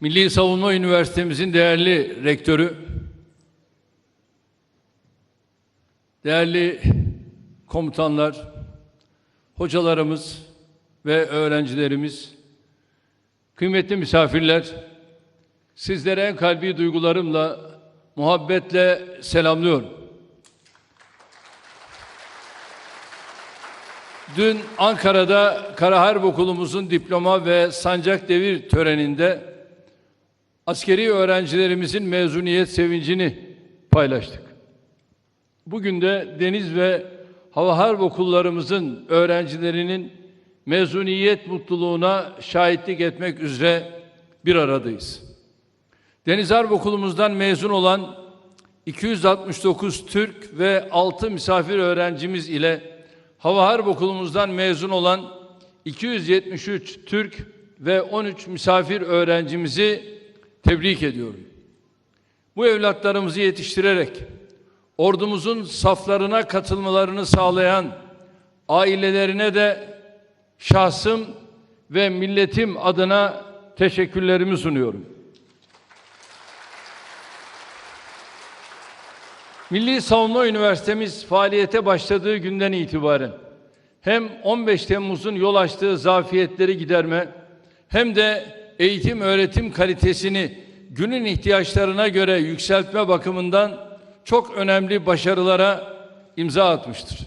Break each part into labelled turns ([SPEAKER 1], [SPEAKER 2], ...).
[SPEAKER 1] Milli Savunma Üniversitemizin değerli rektörü, değerli komutanlar, hocalarımız ve öğrencilerimiz, kıymetli misafirler, sizlere en kalbi duygularımla, muhabbetle selamlıyorum. Dün Ankara'da Kara Harp Okulumuzun diploma ve sancak devir töreninde askeri öğrencilerimizin mezuniyet sevincini paylaştık. Bugün de deniz ve hava harp okullarımızın öğrencilerinin mezuniyet mutluluğuna şahitlik etmek üzere bir aradayız. Deniz Harp Okulumuzdan mezun olan 269 Türk ve 6 misafir öğrencimiz ile Hava Harp Okulumuzdan mezun olan 273 Türk ve 13 misafir öğrencimizi tebrik ediyorum. Bu evlatlarımızı yetiştirerek ordumuzun saflarına katılmalarını sağlayan ailelerine de şahsım ve milletim adına teşekkürlerimi sunuyorum. Milli Savunma Üniversitemiz faaliyete başladığı günden itibaren hem 15 Temmuz'un yol açtığı zafiyetleri giderme hem de eğitim öğretim kalitesini günün ihtiyaçlarına göre yükseltme bakımından çok önemli başarılara imza atmıştır.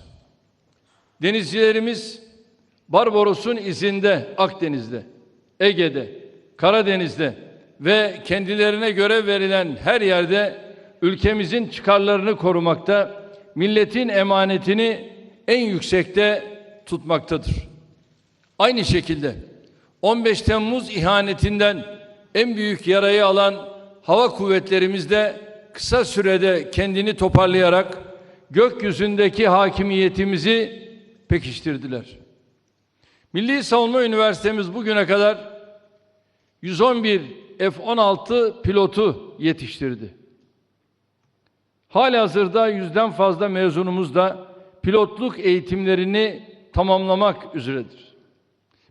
[SPEAKER 1] Denizcilerimiz Barbaros'un izinde Akdeniz'de, Ege'de, Karadeniz'de ve kendilerine görev verilen her yerde ülkemizin çıkarlarını korumakta, milletin emanetini en yüksekte tutmaktadır. Aynı şekilde 15 Temmuz ihanetinden en büyük yarayı alan hava kuvvetlerimiz de kısa sürede kendini toparlayarak gökyüzündeki hakimiyetimizi pekiştirdiler. Milli Savunma Üniversitemiz bugüne kadar 111 F-16 pilotu yetiştirdi. Halihazırda yüzden fazla mezunumuz da pilotluk eğitimlerini tamamlamak üzeredir.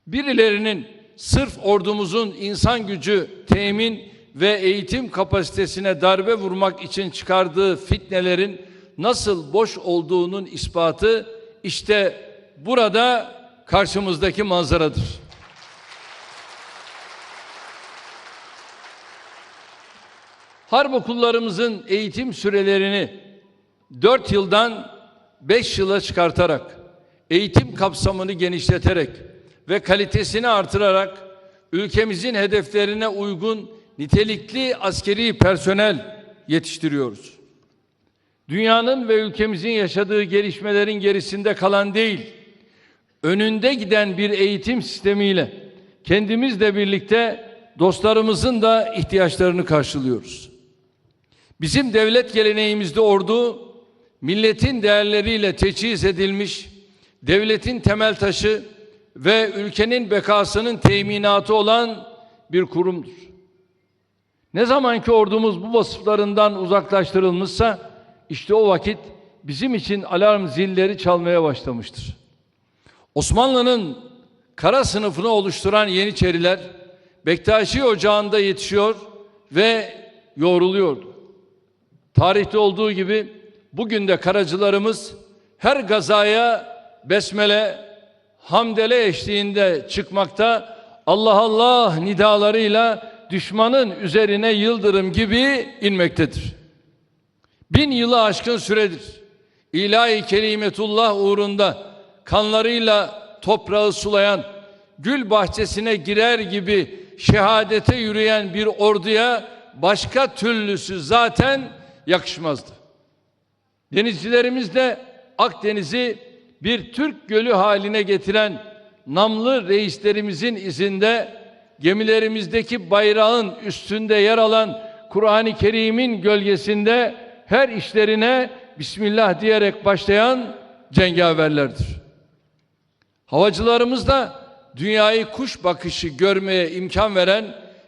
[SPEAKER 1] Birilerinin sırf ordumuzun insan gücü temin ve eğitim kapasitesine darbe vurmak için çıkardığı fitnelerin nasıl boş olduğunun ispatı işte burada karşımızdaki manzaradır. Harp okullarımızın eğitim sürelerini 4 yıldan 5 yıla çıkartarak, eğitim kapsamını genişleterek ve kalitesini artırarak ülkemizin hedeflerine uygun nitelikli askeri personel yetiştiriyoruz. Dünyanın ve ülkemizin yaşadığı gelişmelerin gerisinde kalan değil, önünde giden bir eğitim sistemiyle kendimizle birlikte dostlarımızın da ihtiyaçlarını karşılıyoruz. Bizim devlet geleneğimizde ordu, milletin değerleriyle teçhiz edilmiş, devletin temel taşı ve ülkenin bekasının teminatı olan bir kurumdur. Ne zaman ki ordumuz bu vasıflarından uzaklaştırılmışsa, işte o vakit bizim için alarm zilleri çalmaya başlamıştır. Osmanlı'nın kara sınıfını oluşturan Yeniçeriler, Bektaşi Ocağı'nda yetişiyor ve yoğruluyordu. Tarihte olduğu gibi bugün de karacılarımız her gazaya besmele, hamdele eşliğinde çıkmakta Allah Allah nidalarıyla düşmanın üzerine yıldırım gibi inmektedir. Bin yılı aşkın süredir. İlahi kelimetullah uğrunda kanlarıyla toprağı sulayan, gül bahçesine girer gibi şehadete yürüyen bir orduya başka türlüsü zaten yakışmazdı. Denizcilerimiz de Akdeniz'i bir Türk gölü haline getiren namlı reislerimizin izinde gemilerimizdeki bayrağın üstünde yer alan Kur'an-ı Kerim'in gölgesinde her işlerine Bismillah diyerek başlayan cengaverlerdir. Havacılarımız da dünyayı kuş bakışı görmeye imkan veren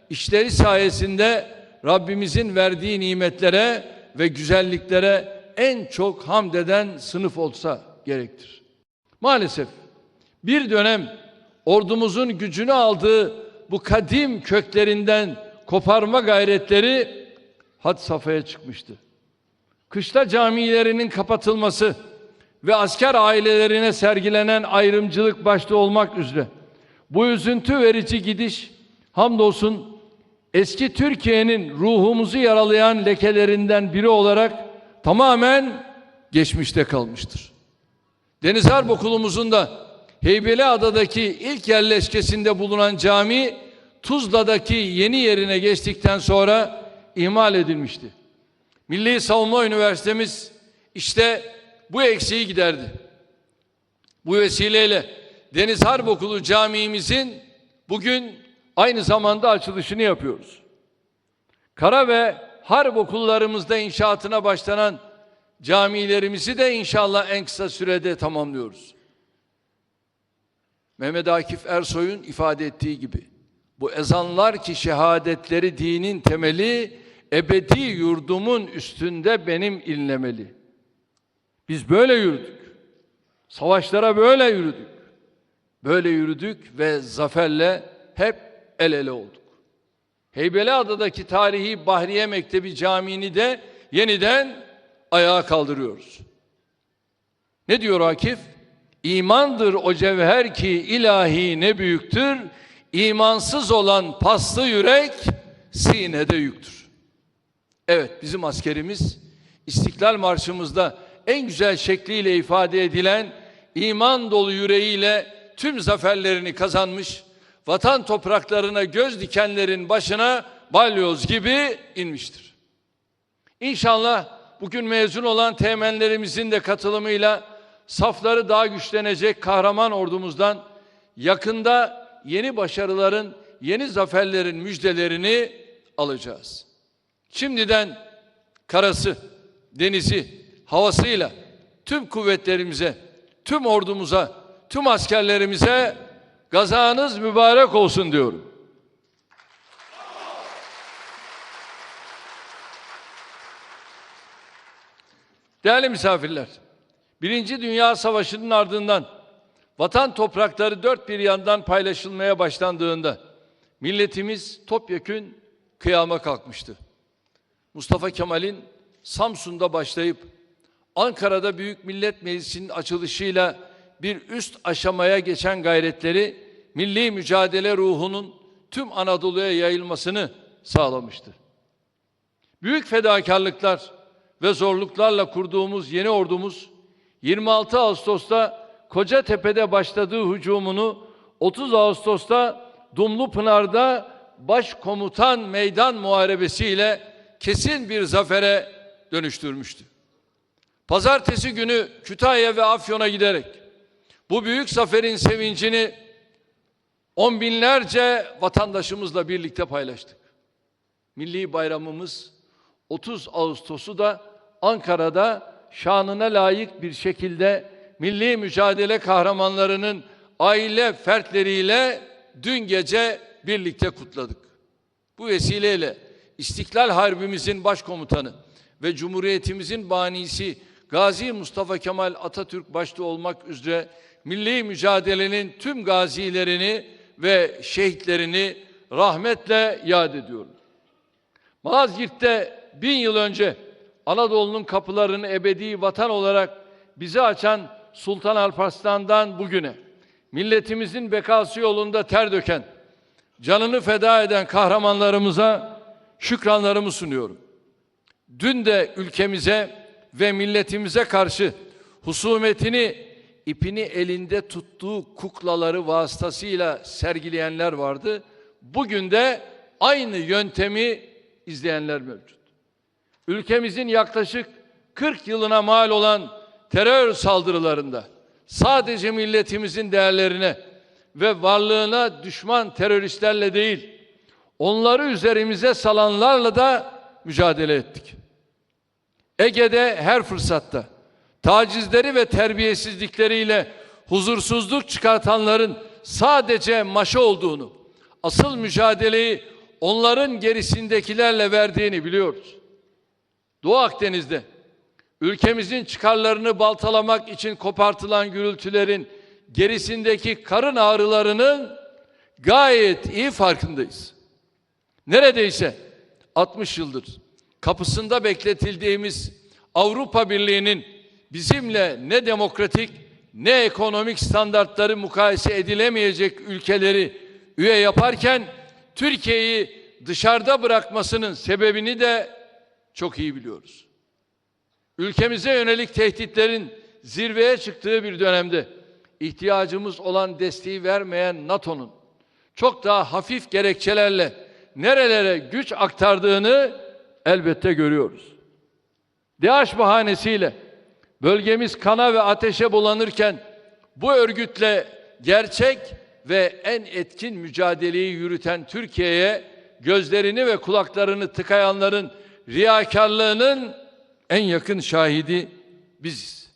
[SPEAKER 1] işleri sayesinde Rabbimizin verdiği nimetlere ve güzelliklere en çok hamd eden sınıf olsa gerektir. Maalesef bir dönem ordumuzun gücünü aldığı bu kadim köklerinden koparma gayretleri had safhaya çıkmıştı. Kışla camilerinin kapatılması ve asker ailelerine sergilenen ayrımcılık başta olmak üzere bu üzüntü verici gidiş hamdolsun eski Türkiye'nin ruhumuzu yaralayan lekelerinden biri olarak tamamen geçmişte kalmıştır. Deniz Harp Okulumuzun da Heybeliada'daki ilk yerleşkesinde bulunan cami Tuzla'daki yeni yerine geçtikten sonra ihmal edilmişti. Milli Savunma Üniversitemiz işte bu eksiği giderdi. Bu vesileyle Deniz Harp Okulu camimizin bugün aynı zamanda açılışını yapıyoruz. Kara ve harp okullarımızda inşaatına başlanan camilerimizi de inşallah en kısa sürede tamamlıyoruz. Mehmet Akif Ersoy'un ifade ettiği gibi bu ezanlar ki şehadetleri dinin temeli ebedi yurdumun üstünde benim inlemeli. Biz böyle yürüdük. Savaşlara böyle yürüdük. Böyle yürüdük ve zaferle hep el ele olduk. Heybeliada'daki tarihi Bahriye Mektebi Camii'ni de yeniden ayağa kaldırıyoruz. Ne diyor Akif? İmandır o cevher ki ilahi ne büyüktür. İmansız olan paslı yürek sinede yüktür. Evet bizim askerimiz İstiklal Marşımızda en güzel şekliyle ifade edilen iman dolu yüreğiyle tüm zaferlerini kazanmış, vatan topraklarına göz dikenlerin başına balyoz gibi inmiştir. İnşallah bugün mezun olan teğmenlerimizin de katılımıyla safları daha güçlenecek kahraman ordumuzdan yakında yeni başarıların, yeni zaferlerin müjdelerini alacağız. Şimdiden karası, denizi, havasıyla tüm kuvvetlerimize, tüm ordumuza, tüm askerlerimize gazanız mübarek olsun diyorum. Değerli misafirler, Birinci Dünya Savaşı'nın ardından vatan toprakları dört bir yandan paylaşılmaya başlandığında milletimiz topyekün kıyama kalkmıştı. Mustafa Kemal'in Samsun'da başlayıp Ankara'da Büyük Millet Meclisi'nin açılışıyla bir üst aşamaya geçen gayretleri milli mücadele ruhunun tüm Anadolu'ya yayılmasını sağlamıştı. Büyük fedakarlıklar ve zorluklarla kurduğumuz yeni ordumuz 26 Ağustos'ta Kocatepe'de başladığı hücumunu 30 Ağustos'ta Dumlupınar'da başkomutan meydan muharebesiyle kesin bir zafere dönüştürmüştü. Pazartesi günü Kütahya ve Afyon'a giderek bu büyük zaferin sevincini on binlerce vatandaşımızla birlikte paylaştık. Milli bayramımız 30 Ağustos'u da Ankara'da şanına layık bir şekilde milli mücadele kahramanlarının aile fertleriyle dün gece birlikte kutladık. Bu vesileyle İstiklal Harbimizin başkomutanı ve Cumhuriyetimizin banisi Gazi Mustafa Kemal Atatürk başta olmak üzere milli mücadelenin tüm gazilerini ve şehitlerini rahmetle yad ediyorum. Malazgirt'te bin yıl önce Anadolu'nun kapılarını ebedi vatan olarak bize açan Sultan Alparslan'dan bugüne milletimizin bekası yolunda ter döken, canını feda eden kahramanlarımıza şükranlarımı sunuyorum. Dün de ülkemize ve milletimize karşı husumetini ipini elinde tuttuğu kuklaları vasıtasıyla sergileyenler vardı. Bugün de aynı yöntemi izleyenler mevcut. Ülkemizin yaklaşık 40 yılına mal olan terör saldırılarında sadece milletimizin değerlerine ve varlığına düşman teröristlerle değil, onları üzerimize salanlarla da mücadele ettik. Ege'de her fırsatta tacizleri ve terbiyesizlikleriyle huzursuzluk çıkartanların sadece maşa olduğunu, asıl mücadeleyi onların gerisindekilerle verdiğini biliyoruz. Doğu Akdeniz'de ülkemizin çıkarlarını baltalamak için kopartılan gürültülerin gerisindeki karın ağrılarının gayet iyi farkındayız. Neredeyse 60 yıldır kapısında bekletildiğimiz Avrupa Birliği'nin bizimle ne demokratik ne ekonomik standartları mukayese edilemeyecek ülkeleri üye yaparken Türkiye'yi dışarıda bırakmasının sebebini de çok iyi biliyoruz. Ülkemize yönelik tehditlerin zirveye çıktığı bir dönemde ihtiyacımız olan desteği vermeyen NATO'nun çok daha hafif gerekçelerle nerelere güç aktardığını elbette görüyoruz. DAEŞ bahanesiyle bölgemiz kana ve ateşe bulanırken bu örgütle gerçek ve en etkin mücadeleyi yürüten Türkiye'ye gözlerini ve kulaklarını tıkayanların riyakarlığının en yakın şahidi biziz.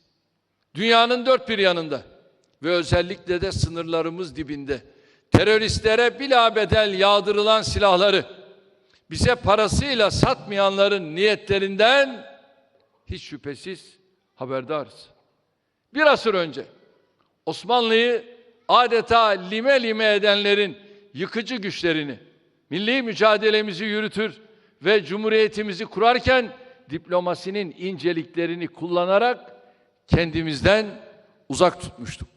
[SPEAKER 1] Dünyanın dört bir yanında ve özellikle de sınırlarımız dibinde teröristlere bila bedel yağdırılan silahları bize parasıyla satmayanların niyetlerinden hiç şüphesiz haberdarız. Bir asır önce Osmanlı'yı adeta lime lime edenlerin yıkıcı güçlerini, milli mücadelemizi yürütür ve cumhuriyetimizi kurarken diplomasinin inceliklerini kullanarak kendimizden uzak tutmuştuk.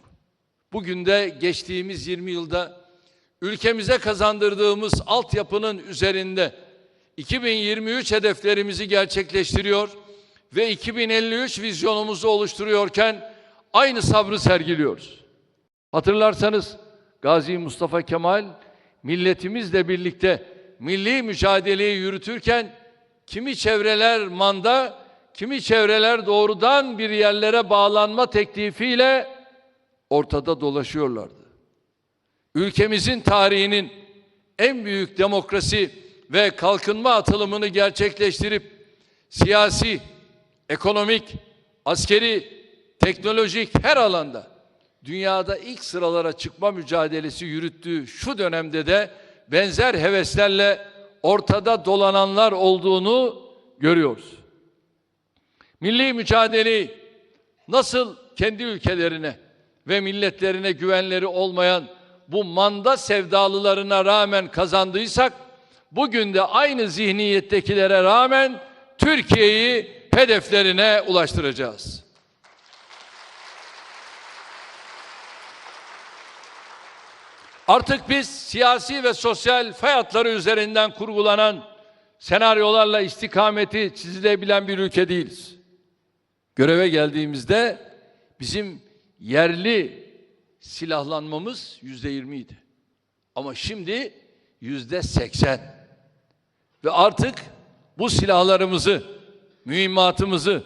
[SPEAKER 1] Bugün de geçtiğimiz 20 yılda ülkemize kazandırdığımız altyapının üzerinde 2023 hedeflerimizi gerçekleştiriyor ve 2053 vizyonumuzu oluşturuyorken aynı sabrı sergiliyoruz. Hatırlarsanız Gazi Mustafa Kemal milletimizle birlikte milli mücadeleyi yürütürken kimi çevreler manda, kimi çevreler doğrudan bir yerlere bağlanma teklifiyle ortada dolaşıyorlardı. Ülkemizin tarihinin en büyük demokrasi ve kalkınma atılımını gerçekleştirip siyasi, ekonomik, askeri, teknolojik her alanda dünyada ilk sıralara çıkma mücadelesi yürüttüğü şu dönemde de benzer heveslerle ortada dolananlar olduğunu görüyoruz. Milli mücadeleyi nasıl kendi ülkelerine ve milletlerine güvenleri olmayan bu manda sevdalılarına rağmen kazandıysak bugün de aynı zihniyettekilere rağmen Türkiye'yi hedeflerine ulaştıracağız. Artık biz siyasi ve sosyal fay hatları üzerinden kurgulanan senaryolarla istikameti çizilebilen bir ülke değiliz. Göreve geldiğimizde bizim yerli silahlanmamız yüzde yirmiydi. Ama şimdi yüzde seksen. Ve artık bu silahlarımızı, mühimmatımızı,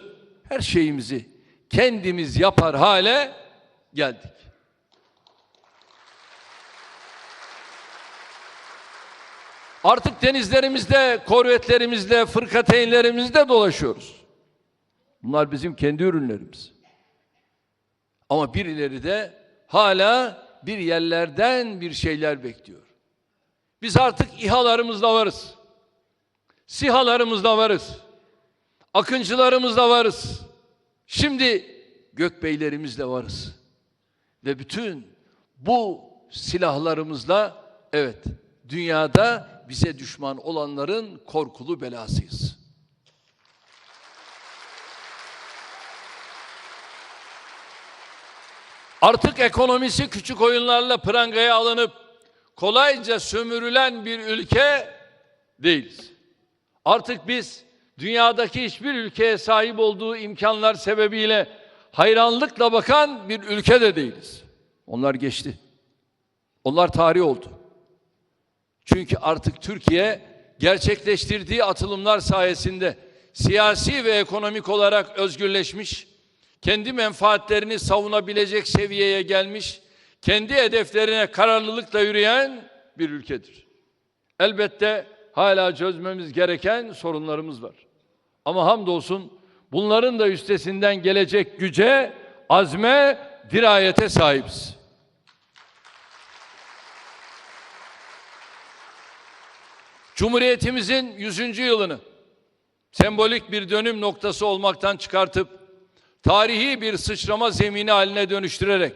[SPEAKER 1] her şeyimizi kendimiz yapar hale geldik. Artık denizlerimizde, korvetlerimizde, fırkateynlerimizde dolaşıyoruz. Bunlar bizim kendi ürünlerimiz. Ama birileri de hala bir yerlerden bir şeyler bekliyor. Biz artık İHA'larımızla varız. SİHA'larımızla varız. Akıncılarımızla varız. Şimdi gökbeylerimizle varız. Ve bütün bu silahlarımızla evet dünyada bize düşman olanların korkulu belasıyız. Artık ekonomisi küçük oyunlarla prangaya alınıp kolayca sömürülen bir ülke değiliz. Artık biz dünyadaki hiçbir ülkeye sahip olduğu imkanlar sebebiyle hayranlıkla bakan bir ülke de değiliz. Onlar geçti. Onlar tarih oldu. Çünkü artık Türkiye gerçekleştirdiği atılımlar sayesinde siyasi ve ekonomik olarak özgürleşmiş, kendi menfaatlerini savunabilecek seviyeye gelmiş, kendi hedeflerine kararlılıkla yürüyen bir ülkedir. Elbette hala çözmemiz gereken sorunlarımız var. Ama hamdolsun bunların da üstesinden gelecek güce, azme, dirayete sahibiz. Cumhuriyetimizin 100. yılını sembolik bir dönüm noktası olmaktan çıkartıp tarihi bir sıçrama zemini haline dönüştürerek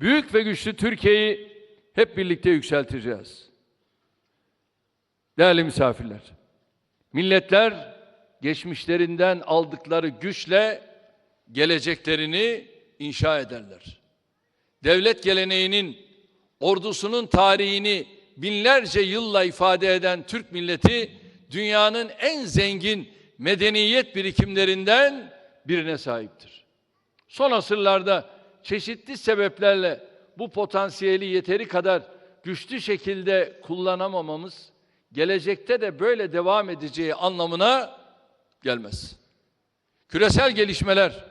[SPEAKER 1] büyük ve güçlü Türkiye'yi hep birlikte yükselteceğiz. Değerli misafirler, milletler geçmişlerinden aldıkları güçle geleceklerini inşa ederler. Devlet geleneğinin, ordusunun tarihini binlerce yılla ifade eden Türk milleti dünyanın en zengin medeniyet birikimlerinden birine sahiptir. Son asırlarda çeşitli sebeplerle bu potansiyeli yeteri kadar güçlü şekilde kullanamamamız gelecekte de böyle devam edeceği anlamına gelmez. Küresel gelişmeler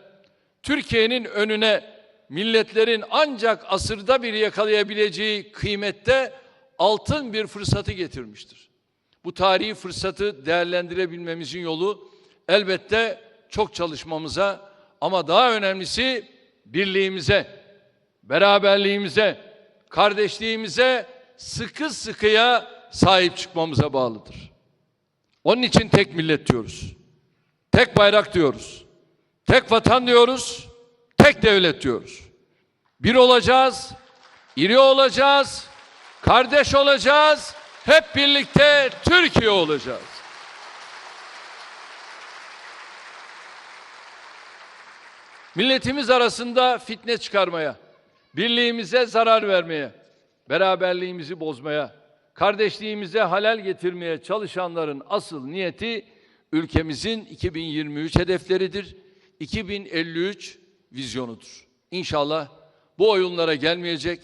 [SPEAKER 1] Türkiye'nin önüne milletlerin ancak asırda bir yakalayabileceği kıymette altın bir fırsatı getirmiştir. Bu tarihi fırsatı değerlendirebilmemizin yolu elbette çok çalışmamıza ama daha önemlisi birliğimize, beraberliğimize, kardeşliğimize sıkı sıkıya sahip çıkmamıza bağlıdır. Onun için tek millet diyoruz. Tek bayrak diyoruz. Tek vatan diyoruz. Tek devlet diyoruz. Bir olacağız, iri olacağız, kardeş olacağız, hep birlikte Türkiye olacağız. Milletimiz arasında fitne çıkarmaya, birliğimize zarar vermeye, beraberliğimizi bozmaya, kardeşliğimize halel getirmeye çalışanların asıl niyeti ülkemizin 2023 hedefleridir. 2053 vizyonudur. İnşallah bu oyunlara gelmeyecek,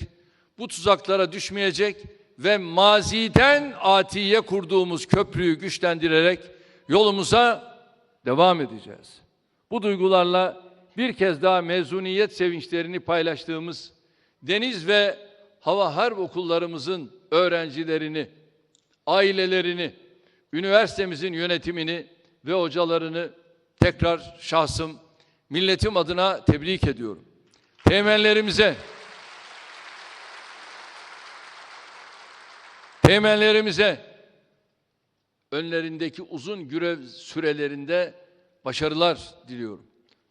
[SPEAKER 1] bu tuzaklara düşmeyecek ve maziden atiye kurduğumuz köprüyü güçlendirerek yolumuza devam edeceğiz. Bu duygularla bir kez daha mezuniyet sevinçlerini paylaştığımız deniz ve hava harp okullarımızın öğrencilerini, ailelerini, üniversitemizin yönetimini ve hocalarını tekrar şahsım, milletim adına tebrik ediyorum. Temellerimize, temellerimize, önlerindeki uzun görev sürelerinde başarılar diliyorum.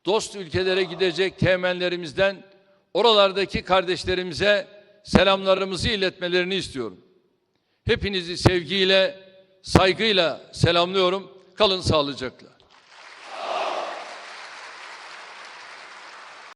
[SPEAKER 1] Dost ülkelere gidecek temellerimizden oralardaki kardeşlerimize selamlarımızı iletmelerini istiyorum. Hepinizi sevgiyle, saygıyla selamlıyorum. Kalın sağlıcakla.